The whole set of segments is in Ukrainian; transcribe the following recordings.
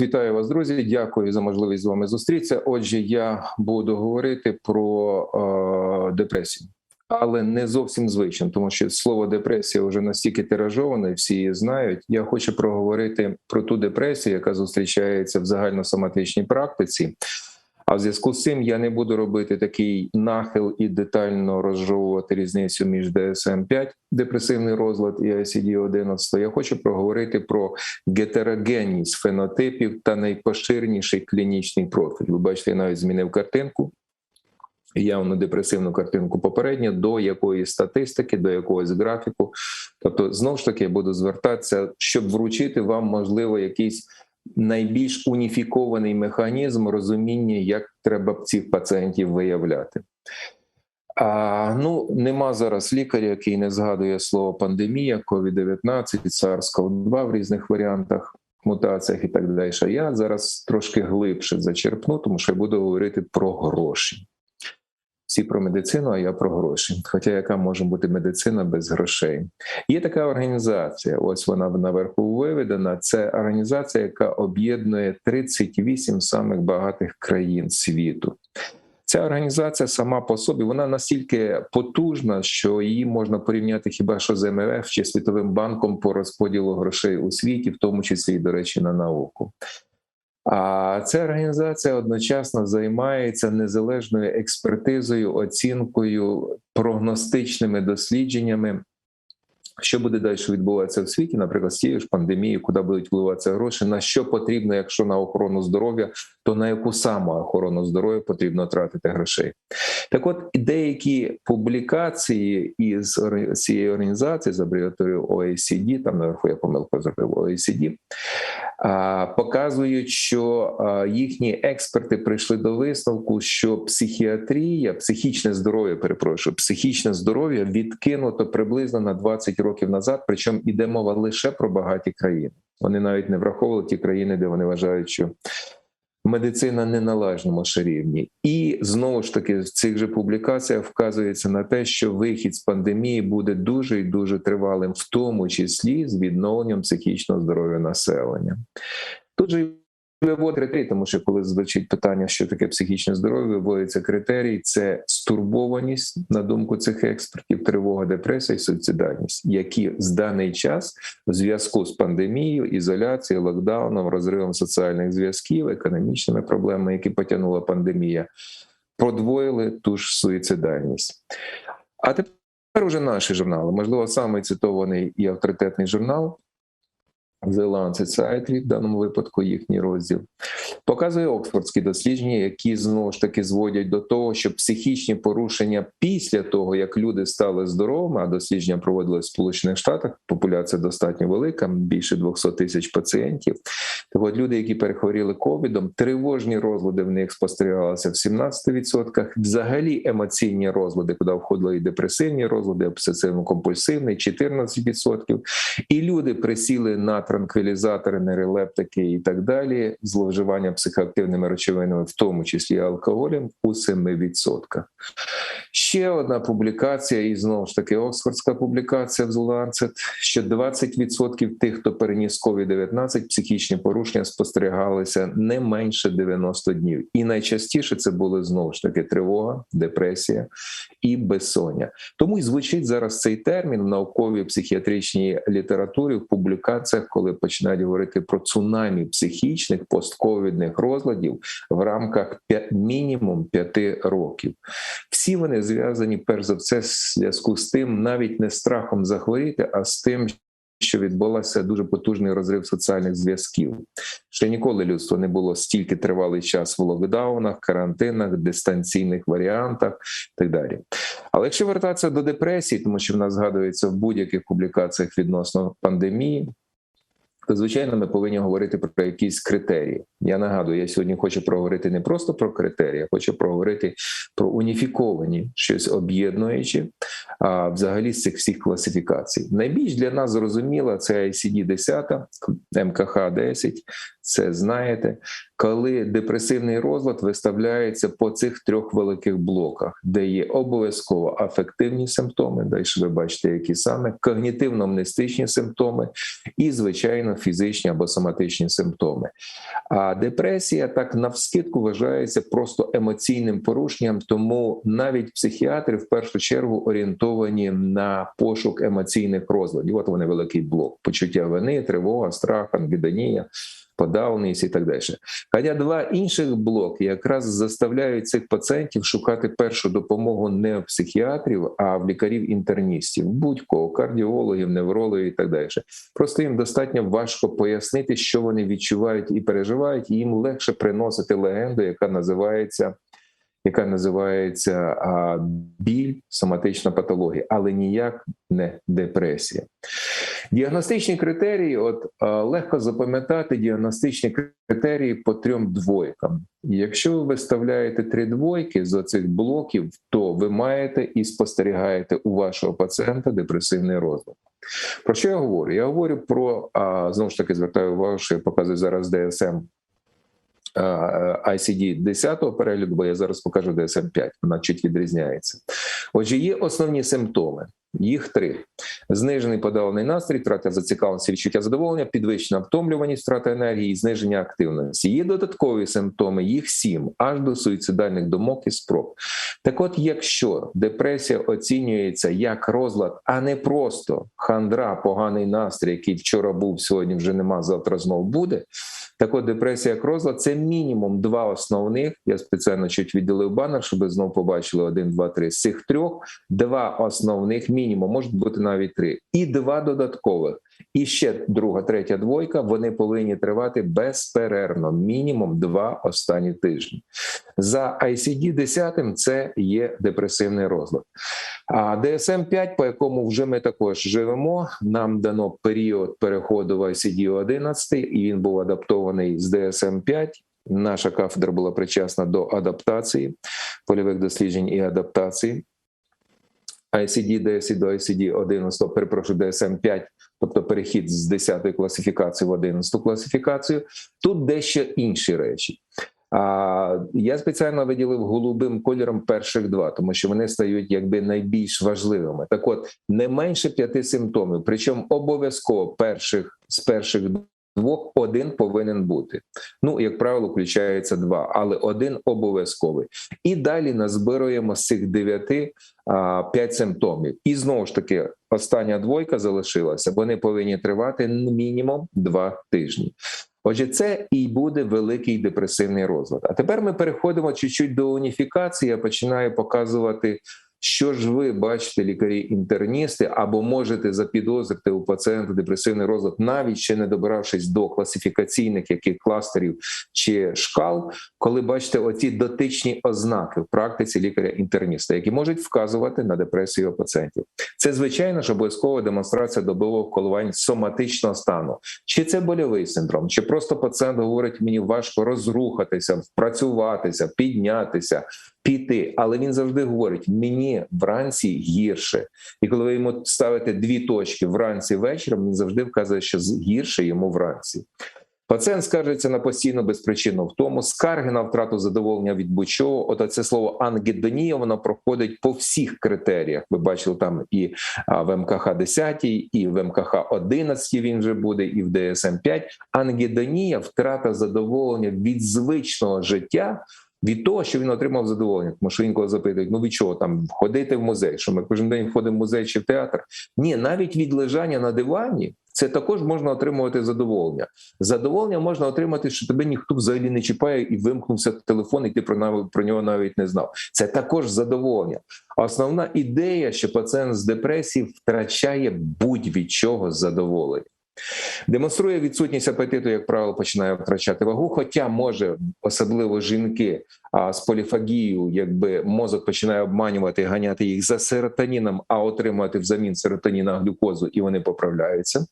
Вітаю вас, друзі. Дякую за можливість з вами зустрітися. Отже, я буду говорити про е, депресію, але не зовсім звично, тому що слово депресія вже настільки тиражоване, всі її знають. Я хочу проговорити про ту депресію, яка зустрічається в загальносоматичній практиці. А в зв'язку з цим я не буду робити такий нахил і детально розжовувати різницю між dsm 5 депресивний розлад і icd 11 Я хочу проговорити про гетерогенність фенотипів та найпоширеніший клінічний профіль. Ви бачите, я навіть змінив картинку. Явно депресивну картинку попередньо до якоїсь статистики, до якогось графіку. Тобто, знову ж таки, я буду звертатися, щоб вручити вам, можливо, якийсь найбільш уніфікований механізм розуміння, як треба цих пацієнтів виявляти. А, Ну нема зараз лікаря, який не згадує слово пандемія, COVID-19, SARS-CoV-2 в різних варіантах, мутаціях і так далі. Я зараз трошки глибше зачерпну, тому що я буду говорити про гроші. Всі про медицину, а я про гроші. Хоча яка може бути медицина без грошей? Є така організація. Ось вона наверху виведена. Це організація, яка об'єднує 38 самих багатих країн світу. Ця організація сама по собі вона настільки потужна, що її можна порівняти хіба що з МВФ чи Світовим банком по розподілу грошей у світі, в тому числі до речі, на науку. А ця організація одночасно займається незалежною експертизою, оцінкою, прогностичними дослідженнями. Що буде далі відбуватися в світі, наприклад, з цією ж пандемією, куди будуть вливатися гроші, на що потрібно, якщо на охорону здоров'я, то на яку саму охорону здоров'я потрібно тратити грошей? Так, от деякі публікації із цієї організації з абревіатурою OECD, там наверху я помилку зробив OECD, показують, що їхні експерти прийшли до висновку, що психіатрія, психічне здоров'я, перепрошую, психічне здоров'я відкинуто приблизно на 20 років назад. Причому іде мова лише про багаті країни. Вони навіть не враховували ті країни, де вони вважають, що медицина не належному ще рівні, і знову ж таки в цих же публікаціях вказується на те, що вихід з пандемії буде дуже і дуже тривалим, в тому числі з відновленням психічного здоров'я населення. Тут же виводить критерій, тому що коли звучить питання, що таке психічне здоров'я, виводиться критерій: це стурбованість на думку цих експертів, тривога, депресія і суїцидальність, які з даний час в зв'язку з пандемією, ізоляцією, локдауном, розривом соціальних зв'язків, економічними проблемами, які потягнула пандемія, подвоїли ту ж суїцидальність. А тепер уже наші журнали, можливо, самий цитований і авторитетний журнал The Lancet Psychiatry, в даному випадку їхній розділ, показує оксфордські дослідження, які знову ж таки зводять до того, що психічні порушення після того, як люди стали здоровими, а дослідження проводилось в Сполучених Штатах, популяція достатньо велика, більше 200 тисяч пацієнтів. Так от люди, які перехворіли ковідом, тривожні розлади в них спостерігалися в 17%, взагалі емоційні розлади, куди входили і депресивні розлади, обсесивно-компульсивний 14%. І люди присіли на транквілізатори, нейролептики і так далі, зловживання психоактивними речовинами, в тому числі алкоголем, у 7%. Ще одна публікація, і знову ж таки Оксфордська публікація в Lancet, що 20% тих, хто переніс COVID-19, психічні порушення спостерігалися не менше 90 днів, і найчастіше це були знову ж таки тривога, депресія і безсоння. Тому й звучить зараз цей термін в науковій психіатричній літературі в публікаціях, коли починають говорити про цунамі психічних постковідних розладів в рамках 5, мінімум 5 років. Всі вони зв'язані перш за все в зв'язку з тим, навіть не страхом захворіти, а з тим, що відбулося дуже потужний розрив соціальних зв'язків. Ще ніколи людство не було стільки тривалий час в локдаунах, карантинах, дистанційних варіантах і так далі. Але якщо вертатися до депресії, тому що в нас згадується в будь-яких публікаціях відносно пандемії, звичайно ми повинні говорити про якісь критерії. Я нагадую, я сьогодні хочу проговорити не просто про критерії, я хочу проговорити про уніфіковані щось об'єднуючі, а взагалі з цих всіх класифікацій. Найбільш для нас зрозуміла це ICD 10 МКХ 10 Це знаєте, коли депресивний розлад виставляється по цих трьох великих блоках, де є обов'язково афективні симптоми, далі ви бачите, які саме когнітивно-мнестичні симптоми, і звичайно фізичні або соматичні симптоми. А депресія так навскидку вважається просто емоційним порушенням, тому навіть психіатри в першу чергу орієнтовані на пошук емоційних розладів. От вони великий блок: почуття вини, тривога, страх, ангідонія подавленість і так далі. Хоча два інших блоки якраз заставляють цих пацієнтів шукати першу допомогу не в психіатрів, а в лікарів-інтерністів, будь-кого, кардіологів, неврологів і так далі. Просто їм достатньо важко пояснити, що вони відчувають і переживають, і їм легше приносити легенду, яка називається яка називається біль, соматична патологія, але ніяк не депресія. Діагностичні критерії, от легко запам'ятати діагностичні критерії по трьом двойкам. Якщо ви виставляєте три двойки з оцих блоків, то ви маєте і спостерігаєте у вашого пацієнта депресивний розлад. Про що я говорю? Я говорю про знову ж таки звертаю увагу, що я показую зараз ДСМ ICD 10-го перегляду, бо я зараз покажу DSM 5 вона чуть відрізняється. Отже, є основні симптоми. Їх три: знижений подавлений настрій, втрата зацікавленості, відчуття задоволення, підвищена втомлюваність, втрата енергії і зниження активності. Є додаткові симптоми, їх сім, аж до суїцидальних думок і спроб. Так, от, якщо депресія оцінюється як розлад, а не просто хандра, поганий настрій, який вчора був, сьогодні вже нема, завтра знову буде. Так от депресія як розлад це мінімум два основних. Я спеціально чуть відділив банер, щоб ви знову побачили один, два, три. З цих трьох два основних мінімум, можуть бути навіть три, і два додаткових. І ще друга, третя двойка. Вони повинні тривати безперервно, мінімум два останні тижні. За ICD 10 це є депресивний розлад. А DSM 5 по якому вже ми також живемо, нам дано період переходу в ICD 11 і він був адаптований з DSM 5 Наша кафедра була причасна до адаптації польових досліджень і адаптації. ICD, DSI до ICD 11, перепрошую, DSM 5 тобто перехід з 10-ї класифікації в 11-ту класифікацію. Тут дещо інші речі. А я спеціально виділив голубим кольором перших два, тому що вони стають якби найбільш важливими. Так, от не менше п'яти симптомів, причому обов'язково перших з перших двох один повинен бути. Ну, як правило, включається два, але один обов'язковий. І далі назбируємо з цих дев'яти п'ять симптомів. І знову ж таки, остання двойка залишилася. Вони повинні тривати мінімум два тижні. Отже, це і буде великий депресивний розлад. А тепер ми переходимо чуть-чуть до уніфікації. Я починаю показувати що ж ви бачите, лікарі-інтерністи, або можете запідозрити у пацієнта депресивний розлад, навіть ще не добиравшись до класифікаційних яких кластерів чи шкал, коли бачите оці дотичні ознаки в практиці лікаря-інтерніста, які можуть вказувати на депресію пацієнтів. Це звичайно ж обов'язкова демонстрація добових коливань соматичного стану, чи це больовий синдром, чи просто пацієнт говорить, мені важко розрухатися, впрацюватися, піднятися піти, але він завжди говорить: мені вранці гірше. І коли ви йому ставите дві точки вранці вечором, він завжди вказує, що гірше йому вранці. Пацієнт скаржиться на постійну безпричинну втому, скарги на втрату задоволення від будь-чого. От це слово ангедонія воно проходить по всіх критеріях. Ви бачили там і в МКХ 10, і в МКХ 11 він вже буде, і в ДСМ 5 Ангедонія втрата задоволення від звичного життя від того, що він отримав задоволення. Тому що інколи запитують, ну від чого там ходити в музей? Що ми кожен день ходимо в музей чи в театр? Ні, навіть від лежання на дивані. Це також можна отримувати задоволення. Задоволення можна отримати, що тебе ніхто взагалі не чіпає і вимкнувся телефон, і ти про про нього навіть не знав. Це також задоволення. Основна ідея, що пацієнт з депресії втрачає будь-від чого задоволення. Демонструє відсутність апетиту, як правило, починає втрачати вагу. Хоча може особливо жінки з поліфагією, якби мозок починає обманювати, ганяти їх за серотоніном, а отримувати взамін серотоніна глюкозу, і вони поправляються.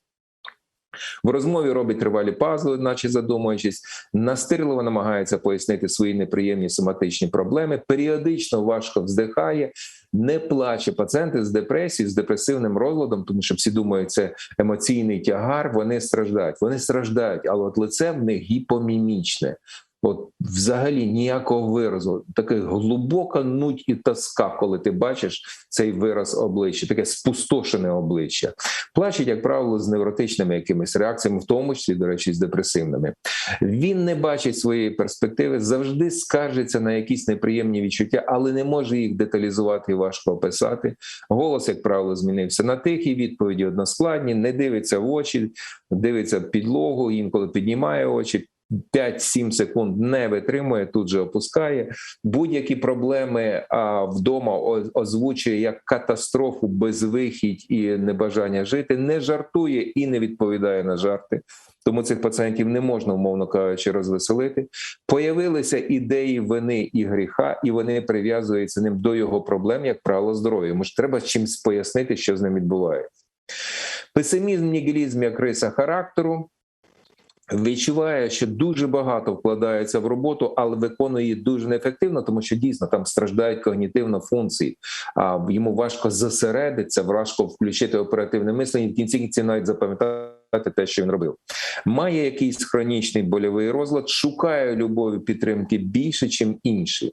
В розмові робить тривалі пазли, наче задумуючись, настирливо намагається пояснити свої неприємні соматичні проблеми. Періодично важко вздихає, не плаче пацієнти з депресією, з депресивним розладом, тому що всі думають, це емоційний тягар. Вони страждають. Вони страждають, але от лице в них гіпомімічне. От взагалі ніякого виразу. Таке глибока нуть і тоска, коли ти бачиш цей вираз обличчя, таке спустошене обличчя. Плачуть, як правило, з невротичними якимись реакціями, в тому числі, до речі, з депресивними. Він не бачить своєї перспективи, завжди скаржиться на якісь неприємні відчуття, але не може їх деталізувати і важко описати. Голос, як правило, змінився на тихі відповіді односкладні, не дивиться в очі, дивиться в підлогу, інколи піднімає очі. 5-7 секунд не витримує, тут же опускає будь-які проблеми а, вдома озвучує як катастрофу, безвихідь і небажання жити, не жартує і не відповідає на жарти. Тому цих пацієнтів не можна, умовно кажучи, розвеселити. Появилися ідеї вини і гріха, і вони прив'язуються ним до його проблем, як правило, здоров'я. Йому ж треба чимось пояснити, що з ним відбувається. Песимізм, нігілізм як риса характеру. Відчуває, що дуже багато вкладається в роботу, але виконує її дуже неефективно, тому що дійсно там страждають когнітивно функції. А йому важко зосередитися, важко включити оперативне мислення. В кінці кінці навіть запам'ятати те, що він робив. Має якийсь хронічний больовий розлад, шукає любові підтримки більше, ніж інші.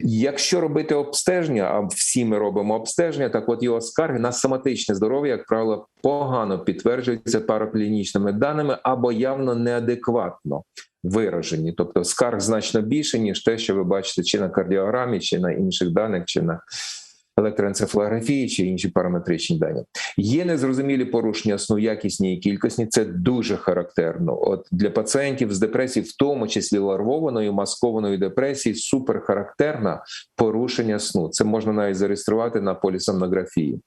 Якщо робити обстеження, а всі ми робимо обстеження, так от його скарги на соматичне здоров'я, як правило, погано підтверджуються параклінічними даними або явно неадекватно виражені. Тобто скарг значно більше, ніж те, що ви бачите чи на кардіограмі, чи на інших даних, чи на електроенцефалографії чи інші параметричні дані. Є незрозумілі порушення сну якісні і кількісні. Це дуже характерно. От для пацієнтів з депресії, в тому числі ларвованої маскованої депресії, супер характерна порушення сну. Це можна навіть зареєструвати на полісомнографії.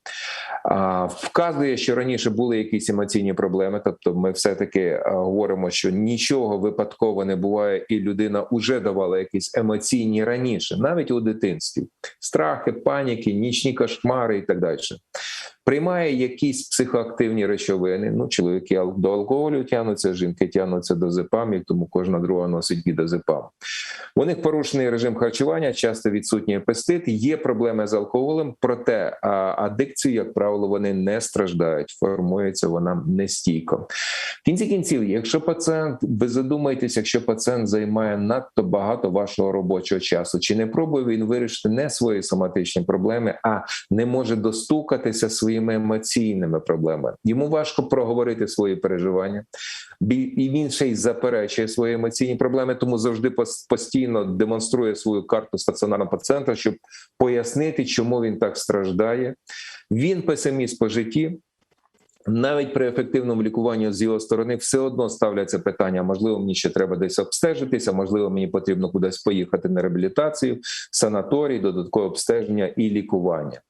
А, вказує, що раніше були якісь емоційні проблеми. Тобто, ми все таки говоримо, що нічого випадково не буває, і людина вже давала якісь емоційні раніше, навіть у дитинстві, страхи, паніки, нічні кошмари і так далі. Приймає якісь психоактивні речовини. Ну, чоловіки до алкоголю тягнуться, жінки тягнуться до зепамів, тому кожна друга носить гідозепам. У них порушений режим харчування, часто відсутній апетит, є проблеми з алкоголем, проте адикцію, як правило, вони не страждають, формується вона нестійко. В кінці кінців, якщо пацієнт, ви задумаєтесь, якщо пацієнт займає надто багато вашого робочого часу, чи не пробує він вирішити не свої соматичні проблеми, а не може достукатися своїми емоційними проблемами. Йому важко проговорити свої переживання, і він ще й заперечує свої емоційні проблеми, тому завжди постійно демонструє свою карту стаціонарного пацієнта, щоб пояснити, чому він так страждає. Він песиміст по житті. Навіть при ефективному лікуванні з його сторони все одно ставляться питання: можливо, мені ще треба десь обстежитися, можливо, мені потрібно кудись поїхати на реабілітацію, санаторій, додаткове обстеження і лікування.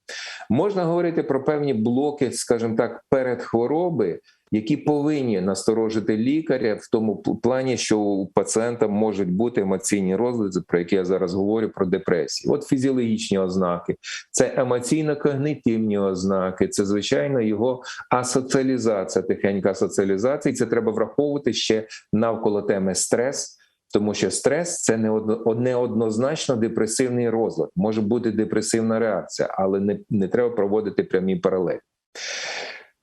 Можна говорити про певні блоки, скажімо так, перед хвороби, які повинні насторожити лікаря в тому плані, що у пацієнта можуть бути емоційні розлади, про які я зараз говорю, про депресію. От фізіологічні ознаки, це емоційно-когнитивні ознаки, це звичайно його асоціалізація, тихенька асоціалізація. І це треба враховувати ще навколо теми стрес. Тому що стрес це не одно неоднозначно депресивний розлад, може бути депресивна реакція, але не, не треба проводити прямі паралелі.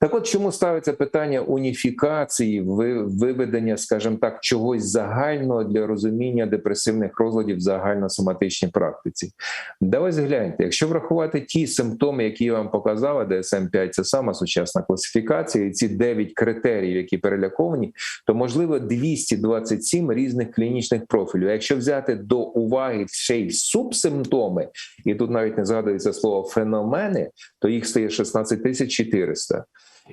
Так, от чому ставиться питання уніфікації, ви- виведення, скажімо так, чогось загального для розуміння депресивних розладів в загальносоматичній практиці? Давайте гляньте, якщо врахувати ті симптоми, які я вам показала, DSM-5 – це сама сучасна класифікація, і ці 9 критеріїв, які переляковані, то можливо 227 різних клінічних профілів. Якщо взяти до уваги ще й субсимптоми, і тут навіть не згадується слово феномени, то їх стає 16 400.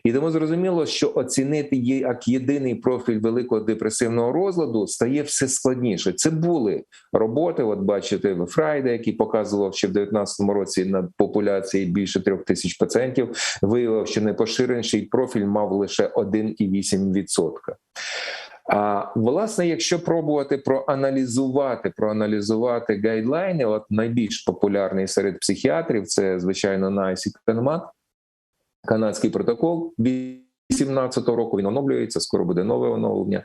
І тому зрозуміло, що оцінити її як єдиний профіль великого депресивного розладу стає все складніше. Це були роботи. От бачите, в Фрайде, який показував, що в 2019 році на популяції більше трьох тисяч пацієнтів виявив, що найпоширеніший профіль мав лише 1,8%. А власне, якщо пробувати проаналізувати, проаналізувати гайдлайни, от найбільш популярний серед психіатрів, це звичайно і Канемат, канадський протокол 2017 року. Він оновлюється, скоро буде нове оновлення.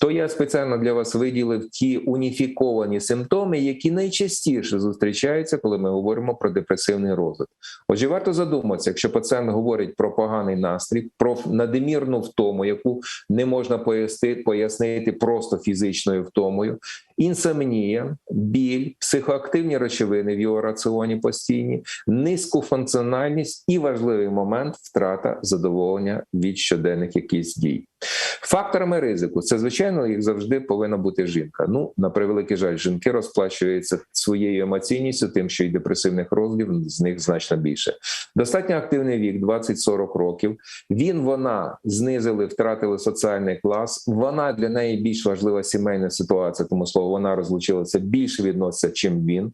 То я спеціально для вас виділив ті уніфіковані симптоми, які найчастіше зустрічаються, коли ми говоримо про депресивний розлад. Отже, варто задуматися, якщо пацієнт говорить про поганий настрій, про надмірну втому, яку не можна пояснити, пояснити просто фізичною втомою. Інсомнія, біль, психоактивні речовини в його раціоні постійні, низьку функціональність і важливий момент втрата задоволення від щоденних якихось дій. Факторами ризику це звичайно, як завжди, повинна бути жінка. Ну на превеликий жаль, жінки розплачуються своєю емоційністю, тим, що й депресивних розладів з них значно більше. Достатньо активний вік, 20-40 років. Він вона знизили, втратили соціальний клас. Вона для неї більш важлива сімейна ситуація, тому слово вона розлучилася більше відноситься, чим він.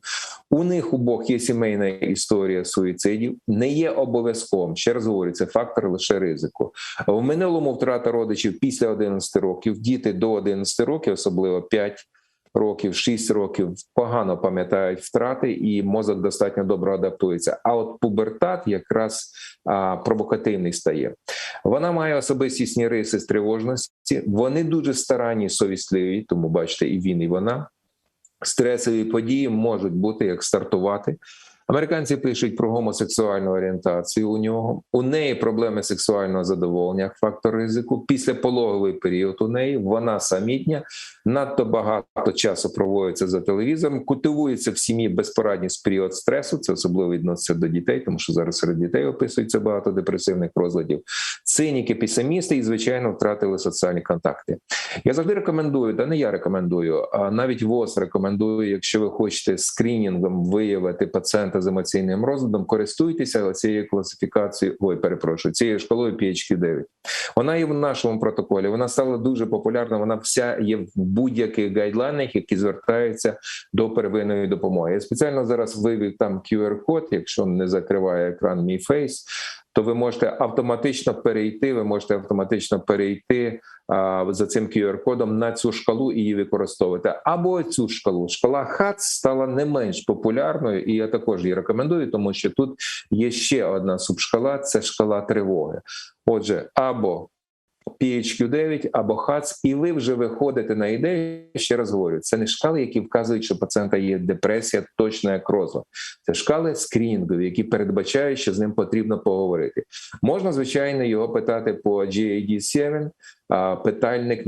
У них у обох є сімейна історія суїцидів. Не є обов'язковим. Ще раз говорю, це фактор лише ризику. В минулому втрата родичів після 11 років, діти до 11 років, особливо 5 років, 6 років, погано пам'ятають втрати, і мозок достатньо добре адаптується. А от пубертат якраз а, провокативний стає. Вона має особистісні риси з тривожності. Вони дуже старанні, совісливі, тому бачите, і він, і вона. Стресові події можуть бути як стартувати. Американці пишуть про гомосексуальну орієнтацію у нього. У неї проблеми сексуального задоволення, фактор ризику. Після пологовий період у неї вона самітня, надто багато часу проводиться за телевізором. Культивується в сім'ї безпорадність період стресу. Це особливо відноситься до дітей, тому що зараз серед дітей описується багато депресивних розладів. Циніки, пісимісти і звичайно втратили соціальні контакти. Я завжди рекомендую, та не я рекомендую, а навіть ВОЗ рекомендую, якщо ви хочете скрінінгом виявити пацієнта з емоційним розладом, користуйтеся цією класифікацією. Ой, перепрошую, цією шкалою PHQ-9. Вона є в нашому протоколі. Вона стала дуже популярна. Вона вся є в будь-яких гайдлайнах, які звертаються до первинної допомоги. Я спеціально зараз вивів там QR-код, якщо не закриває екран мій фейс то ви можете автоматично перейти. Ви можете автоматично перейти а, за цим QR-кодом на цю шкалу і її використовувати. Або цю шкалу шкала ХАЦ стала не менш популярною, і я також її рекомендую, тому що тут є ще одна субшкала: це шкала тривоги. Отже, або PHQ-9 або ХАЦ, і ви вже виходите на ідею. Ще раз говорю, це не шкали, які вказують, що пацієнта є депресія, точно як розлад. Це шкали скрінінгові, які передбачають, що з ним потрібно поговорити. Можна звичайно його питати по GAD-7, питальник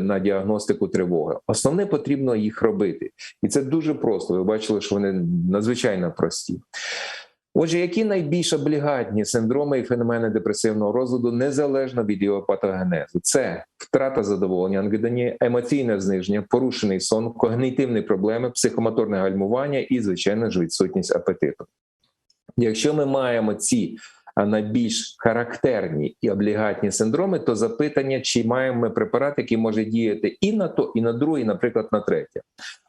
на діагностику тривоги. Основне потрібно їх робити, і це дуже просто. Ви бачили, що вони надзвичайно прості. Отже, які найбільш облігатні синдроми і феномени депресивного розладу незалежно від його патогенезу? Це втрата задоволення, ангидонія, емоційне зниження, порушений сон, когнітивні проблеми, психомоторне гальмування і, звичайно ж, відсутність апетиту. Якщо ми маємо ці найбільш характерні і облігатні синдроми, то запитання, чи маємо ми препарат, який може діяти і на то, і на друге, і, наприклад, на третє.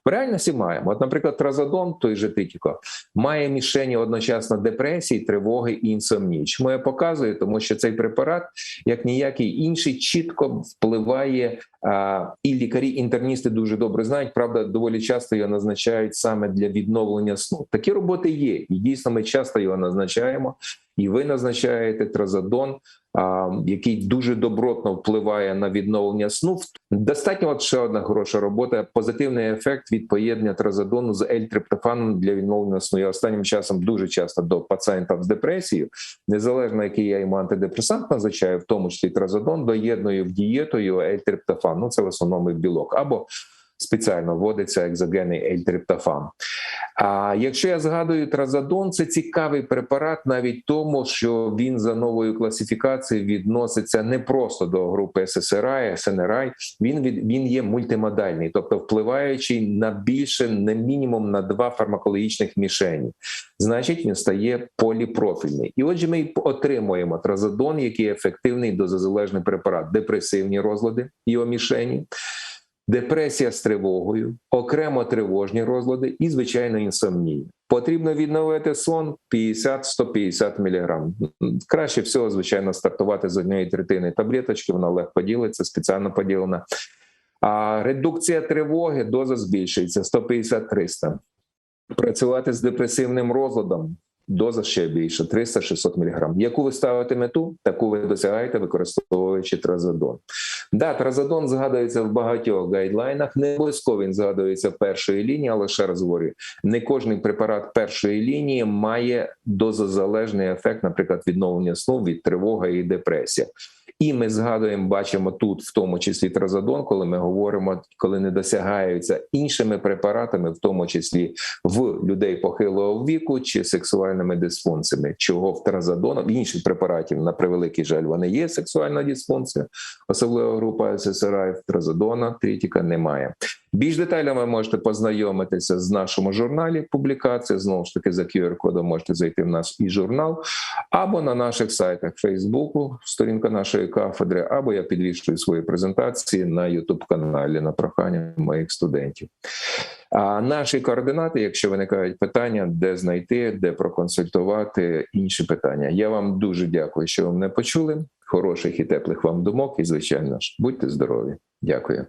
В реальності маємо. От, наприклад, тразодон, той же титіко, має мішені одночасно депресії, тривоги і інсомнії. Чому я показую? Тому що цей препарат, як ніякий інший, чітко впливає. А, І лікарі-інтерністи дуже добре знають. Правда, доволі часто його назначають саме для відновлення сну. Такі роботи є, і дійсно ми часто його назначаємо і ви назначаєте тразодон, який дуже добротно впливає на відновлення сну. Достатньо от ще одна хороша робота. Позитивний ефект від поєднання тразодону з ельтриптофаном для відновлення сну. Я останнім часом дуже часто до пацієнтів з депресією, незалежно який я йому антидепресант назначаю, в тому числі тразодон, доєдную в дієтою ельтриптофан. Ну це в основному білок або спеціально вводиться екзогенний ельтриптофан. А якщо я згадую тразодон, це цікавий препарат, навіть тому, що він за новою класифікацією відноситься не просто до групи ССРА, СНРА, Він він є мультимодальний, тобто впливаючий на більше, не мінімум на два фармакологічних мішені. Значить, він стає поліпрофільний. І отже, ми отримуємо тразодон, який ефективний дозозалежний препарат, депресивні розлади його мішені депресія з тривогою, окремо тривожні розлади і звичайно інсомнія. Потрібно відновити сон 50-150 мг. Краще всього, звичайно, стартувати з однієї третини таблеточки. Вона легко ділиться, спеціально поділена. А редукція тривоги доза збільшується 150-300. Працювати з депресивним розладом доза ще більше 300-600 мг. Яку ви ставите мету, таку ви досягаєте, використовуючи тразодон. Да, тразодон згадується в багатьох гайдлайнах. Не обов'язково він згадується в першої лінії, але ще раз говорю, не кожний препарат першої лінії має дозозалежний ефект, наприклад, відновлення сну від тривоги і депресія. І ми згадуємо, бачимо тут, в тому числі тразодон, коли ми говоримо, коли не досягаються іншими препаратами, в тому числі в людей похилого віку чи сексуальними дисфункціями, чого в тразодону, в інших препаратів на превеликий жаль, вони є сексуальна дисфункція, особливо група ССРІ, в тразодона трітіка немає. Більш детально ви можете познайомитися з нашому журналі. Публікація знову ж таки за QR-кодом можете зайти в наш і журнал, або на наших сайтах Фейсбуку, сторінка нашої кафедри, або я підвішую свої презентації на Ютуб-каналі на прохання моїх студентів. А наші координати, якщо виникають питання, де знайти, де проконсультувати інші питання. Я вам дуже дякую, що ви мене почули. Хороших і теплих вам думок, і звичайно ж, будьте здорові. Дякую.